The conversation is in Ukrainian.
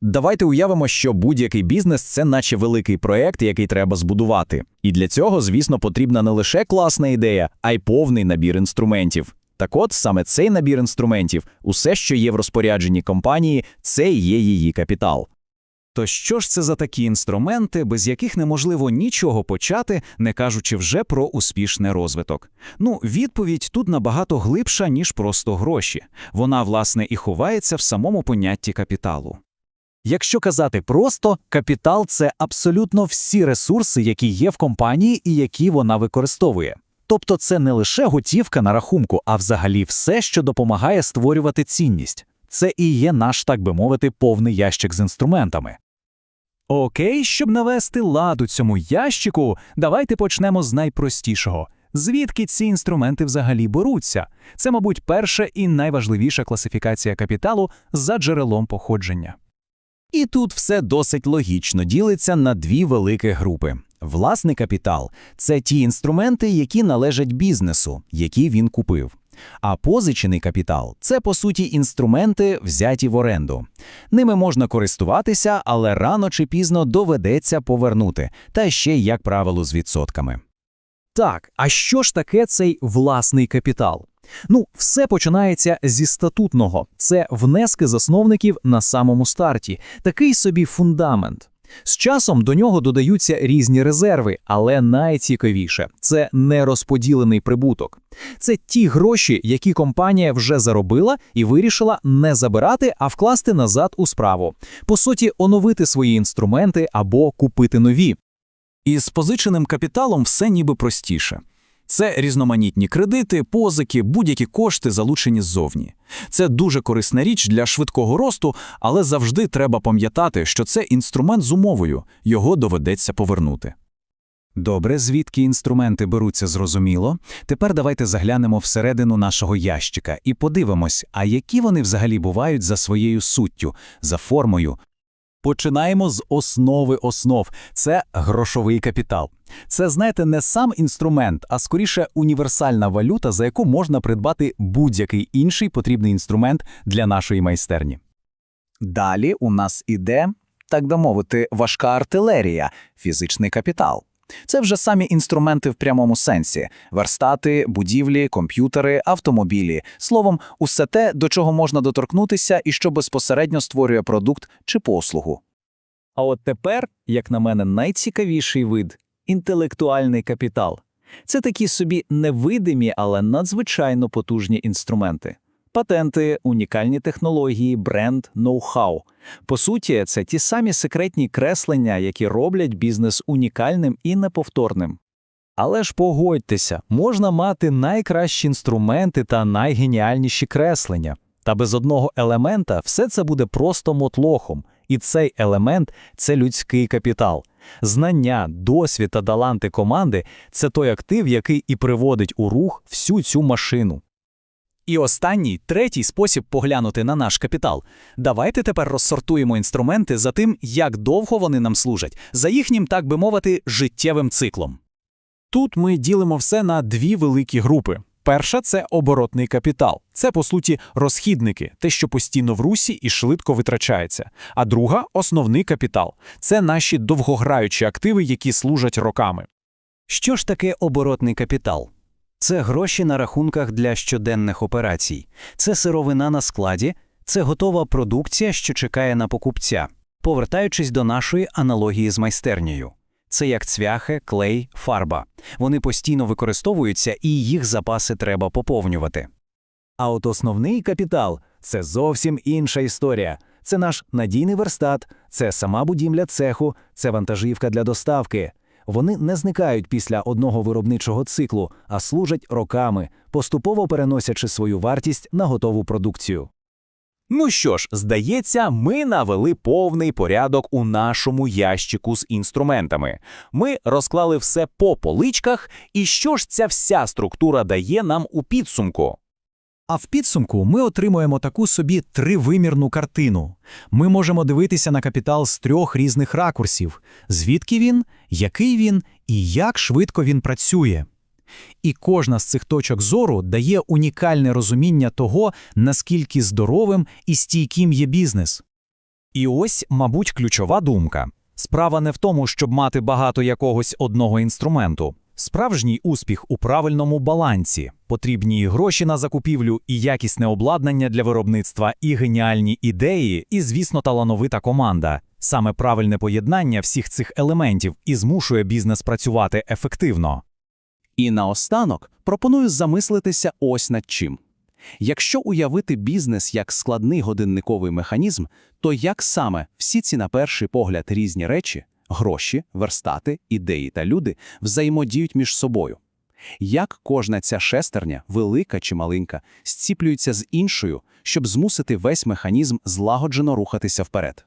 Давайте уявимо, що будь-який бізнес це наче великий проект, який треба збудувати. І для цього, звісно, потрібна не лише класна ідея, а й повний набір інструментів. Так от саме цей набір інструментів, усе, що є в розпорядженні компанії, це є її капітал. То що ж це за такі інструменти, без яких неможливо нічого почати, не кажучи вже про успішний розвиток? Ну, відповідь тут набагато глибша, ніж просто гроші. Вона, власне, і ховається в самому понятті капіталу. Якщо казати просто, капітал це абсолютно всі ресурси, які є в компанії і які вона використовує. Тобто це не лише готівка на рахунку, а взагалі все, що допомагає створювати цінність. Це і є наш, так би мовити, повний ящик з інструментами. Окей, щоб навести лад у цьому ящику, давайте почнемо з найпростішого. Звідки ці інструменти взагалі беруться? Це, мабуть, перша і найважливіша класифікація капіталу за джерелом походження. І тут все досить логічно ділиться на дві великі групи. Власний капітал це ті інструменти, які належать бізнесу, які він купив. А позичений капітал це по суті інструменти, взяті в оренду. Ними можна користуватися, але рано чи пізно доведеться повернути, та ще як правило, з відсотками. Так, а що ж таке цей власний капітал? Ну, все починається зі статутного. Це внески засновників на самому старті, такий собі фундамент. З часом до нього додаються різні резерви, але найцікавіше це нерозподілений прибуток. Це ті гроші, які компанія вже заробила і вирішила не забирати, а вкласти назад у справу. По суті, оновити свої інструменти або купити нові. І з позиченим капіталом все ніби простіше. Це різноманітні кредити, позики, будь-які кошти, залучені ззовні. Це дуже корисна річ для швидкого росту, але завжди треба пам'ятати, що це інструмент з умовою, його доведеться повернути. Добре, звідки інструменти беруться, зрозуміло. Тепер давайте заглянемо всередину нашого ящика і подивимось, а які вони взагалі бувають за своєю суттю, за формою. Починаємо з основи основ. Це грошовий капітал. Це, знаєте, не сам інструмент, а скоріше універсальна валюта, за яку можна придбати будь-який інший потрібний інструмент для нашої майстерні. Далі у нас іде, так би мовити, важка артилерія, фізичний капітал. Це вже самі інструменти в прямому сенсі: верстати, будівлі, комп'ютери, автомобілі, словом, усе те, до чого можна доторкнутися і що безпосередньо створює продукт чи послугу. А от тепер, як на мене, найцікавіший вид інтелектуальний капітал. Це такі собі невидимі, але надзвичайно потужні інструменти. Патенти, унікальні технології, бренд, ноу-хау. По суті, це ті самі секретні креслення, які роблять бізнес унікальним і неповторним. Але ж погодьтеся, можна мати найкращі інструменти та найгеніальніші креслення. Та без одного елемента все це буде просто мотлохом, і цей елемент це людський капітал. Знання, досвід та таланти команди це той актив, який і приводить у рух всю цю машину. І останній, третій спосіб поглянути на наш капітал. Давайте тепер розсортуємо інструменти за тим, як довго вони нам служать, за їхнім, так би мовити, життєвим циклом. Тут ми ділимо все на дві великі групи. Перша це оборотний капітал. Це, по суті, розхідники, те, що постійно в русі і швидко витрачається. А друга основний капітал це наші довгограючі активи, які служать роками. Що ж таке оборотний капітал? Це гроші на рахунках для щоденних операцій, це сировина на складі, це готова продукція, що чекає на покупця. Повертаючись до нашої аналогії з майстернею. Це як цвяхи, клей, фарба. Вони постійно використовуються і їх запаси треба поповнювати. А от основний капітал це зовсім інша історія. Це наш надійний верстат, це сама будівля цеху, це вантажівка для доставки. Вони не зникають після одного виробничого циклу, а служать роками, поступово переносячи свою вартість на готову продукцію. Ну що ж, здається, ми навели повний порядок у нашому ящику з інструментами. Ми розклали все по поличках, і що ж ця вся структура дає нам у підсумку? А в підсумку ми отримуємо таку собі тривимірну картину. Ми можемо дивитися на капітал з трьох різних ракурсів: звідки він, який він і як швидко він працює. І кожна з цих точок зору дає унікальне розуміння того, наскільки здоровим і стійким є бізнес. І ось, мабуть, ключова думка. Справа не в тому, щоб мати багато якогось одного інструменту. Справжній успіх у правильному балансі. Потрібні гроші на закупівлю, і якісне обладнання для виробництва, і геніальні ідеї, і, звісно, талановита команда. Саме правильне поєднання всіх цих елементів і змушує бізнес працювати ефективно. І наостанок пропоную замислитися ось над чим. Якщо уявити бізнес як складний годинниковий механізм, то як саме всі ці на перший погляд різні речі – гроші, верстати, ідеї та люди – взаємодіють між собою? Як кожна ця шестерня, велика чи маленька, зціплюється з іншою, щоб змусити весь механізм злагоджено рухатися вперед?